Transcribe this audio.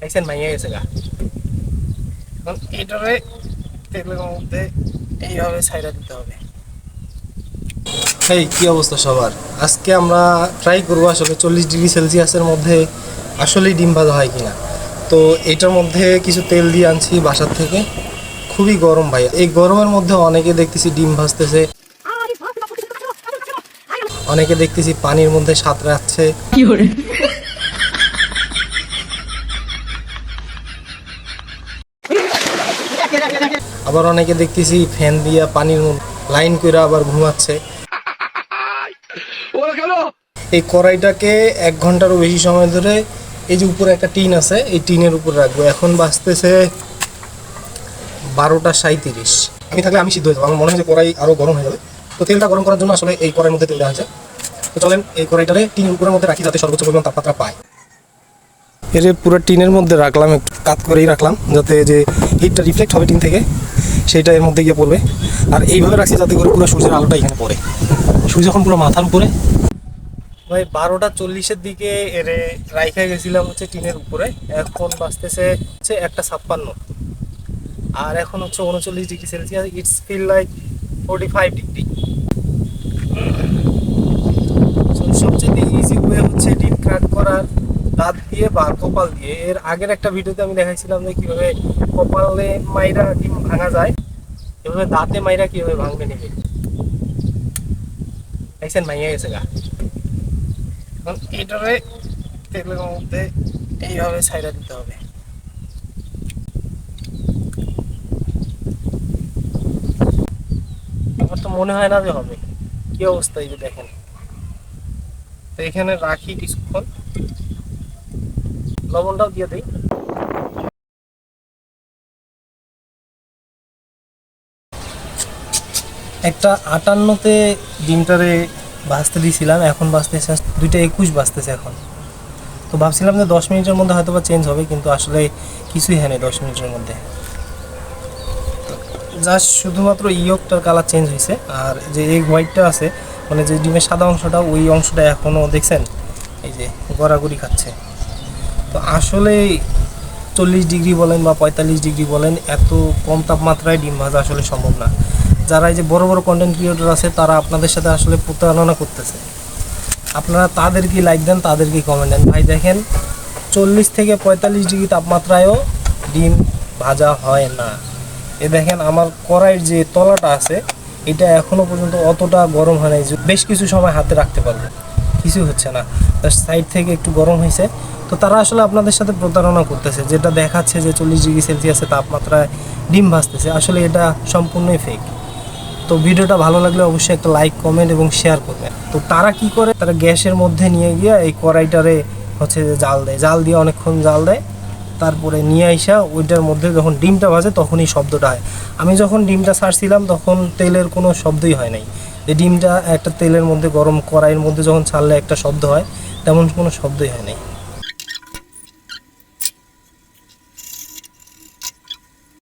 দেখছেন ভাঙিয়ে গেছে গা এখন এটারে তেলের মধ্যে এইভাবে ছাইরা দিতে হবে এই কি অবস্থা সবার? আজকে আমরা ট্রাই করব আসলে চল্লিশ ডিগ্রি সেলসিয়াসের মধ্যে আসলেই ডিম ভাজা হয় কিনা। তো এটার মধ্যে কিছু তেল দিয়ে আনছি বাসার থেকে। খুবই গরম ভাই। এই গরমের মধ্যে অনেকে দেখতেছি ডিম ভাজতেছে। অনেকে দেখতেছি পানির মধ্যে সাঁতরাচ্ছে। আবার অনেকে দেখতেছি ফ্যান দিয়া পানির লাইন করে আবার ঘুমাচ্ছে। এই কড়াইটাকে এক ঘন্টারও বেশি সময় ধরে এই যে উপরে একটা টিন আছে এই টিনের উপর রাখব। এখন বাজতেছে বারোটা সাঁত্রিশ আমি থাকলে আমি সিদ্ধ হয়ে যাব। আমার মনে হয় যে কড়াই আরও গরম হয়ে যাবে। তো তেলটা গরম করার জন্য আসলে এই কড়াইয়ের মধ্যে তেল দেওয়া হয়েছে। তো চলেন এই কড়াইটারে টিনের উপরের মধ্যে রাখি যাতে সর্বোচ্চ পরিমাণ তাপমাত্রা পায়। এর পুরো টিনের মধ্যে রাখলাম একটু কাত করেই রাখলাম, যাতে যে হিটটা রিফ্লেক্ট হবে টিন থেকে সেইটা এর মধ্যে গিয়ে পড়বে। আর এইভাবে রাখছি যাতে করে পুরো সূর্যের আলোটা এখানে পড়ে। সূর্য যখন পুরো মাথার উপরে। ভাই, বারোটা চল্লিশের দিকে এরে রাইখা গেছিলাম হচ্ছে টিনের উপরে। এখন বাঁচতেছে হচ্ছে একটা ছাপ্পান্ন। আর এখন হচ্ছে উনচল্লিশ degree Celsius it's feel like forty five degree সবচেয়ে ইজি ওয়ে হচ্ছে ডিম ক্র্যাক করার দাঁত দিয়ে বা কপাল দিয়ে। এর আগের একটা ভিডিওতে আমি দেখাইছিলাম যে কীভাবে কপালে মাইরা ডিম ভাঙা যায়, এভাবে দাঁতে মাইরা কীভাবে ভাঙবে নেবে দেখছেন, ভাঙিয়ে গেছে গা। এখন এটারে তেলের মধ্যে এইভাবে ছাইরা দিতে হবে। আমার তো মনে হয় না যে হবে। কি অবস্থা এই যে দেখেন। তো এখানে রাখি কিছুক্ষণ। লবণটাও দিয়ে দিই। একটা আটান্নতে ডিমটারে ভাজতে দিয়েছিলাম এখন বাজতেছে দুইটা একুশ বাজতেছে এখন। তো ভাবছিলাম যে দশ মিনিটের মধ্যে হয়তো বা চেঞ্জ হবে, কিন্তু আসলে কিছুই হয় না দশ মিনিটের মধ্যে। জাস্ট শুধুমাত্র ইয়কটার কালার চেঞ্জ হয়েছে, আর যে এগ হোয়াইটটা আছে মানে যে ডিমের সাদা অংশটা, ওই অংশটা এখনও দেখছেন? এই যে গড়াগড়ি খাচ্ছে। তো আসলে চল্লিশ ডিগ্রি বলেন বা পঁয়তাল্লিশ ডিগ্রি বলেন, এত কম তাপমাত্রায় ডিম ভাজা আসলে সম্ভব না। যারা এই যে বড় বড় কন্টেন্ট ক্রিয়েটর আছে, তারা আপনাদের সাথে আসলে প্রতারণা করতেছে। আপনারা তাদেরকে লাইক দেন, তাদেরকে কমেন্ট দেন। ভাই, দেখেন, চল্লিশ থেকে পঁয়তাল্লিশ ডিগ্রি তাপমাত্রায়ও ডিম ভাজা হয় না। এ দেখেন, আমার কড়াইয়ের যে তলাটা আছে, এটা এখনও পর্যন্ত অতটা গরম হয় নাই। বেশ কিছু সময় হাতে রাখতে পারব। কিছু হচ্ছে না। সাইড থেকে একটু গরম হয়েছে। তো তারা আসলে আপনাদের সাথে প্রতারণা করতেছে, যেটা দেখাচ্ছে যে চল্লিশ ডিগ্রি সেলসিয়াসে তাপমাত্রায় ডিম ভাজতেছে আসলে এটা সম্পূর্ণই ফেক তো ভিডিওটা ভালো লাগলে অবশ্যই একটা লাইক কমেন্ট এবং শেয়ার করবেন। তো তারা কি করে? তারা গ্যাসের মধ্যে নিয়ে গিয়ে এই কড়াইটারে হচ্ছে যে জাল দেয়। জাল দিয়ে অনেকক্ষণ জাল দেয়। তারপরে নিয়ে আইসা ওইটার মধ্যে যখন ডিমটা ভাজে তখনই শব্দটা হয়। আমি যখন ডিমটা ছাড়ছিলাম তখন তেলের কোনো শব্দই হয় নাই। যে ডিমটা একটা তেলের মধ্যে গরম কড়াইয়ের মধ্যে যখন ছাড়লে একটা শব্দ হয়, তেমন কোনো শব্দই হয় নাই।